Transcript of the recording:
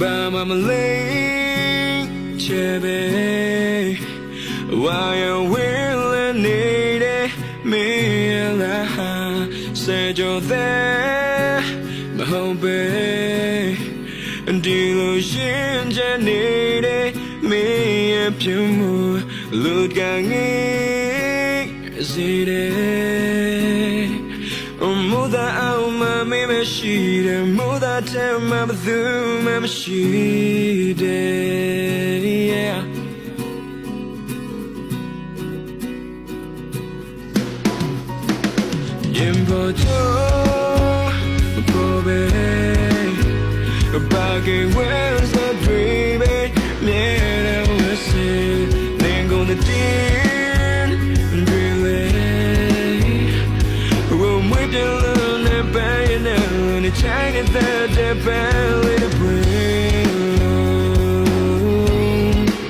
ဘာမှမလေးချေပဲဝါရဝင်းလည်းနေတဲ့မင်းလားစေကြတဲ့မဟုတ်ပဲဒီလိုရှင်း ချင်နေတဲ့မင်းရဲ့ပြုံးမှုလူကငယ်စီတဲ့ Muda alma me mexire, muda tema bdu me mexire, yeah. Yembo to kobe, bagay where's the dream, mera wese, nengo the din, And the chain is there, they're barely.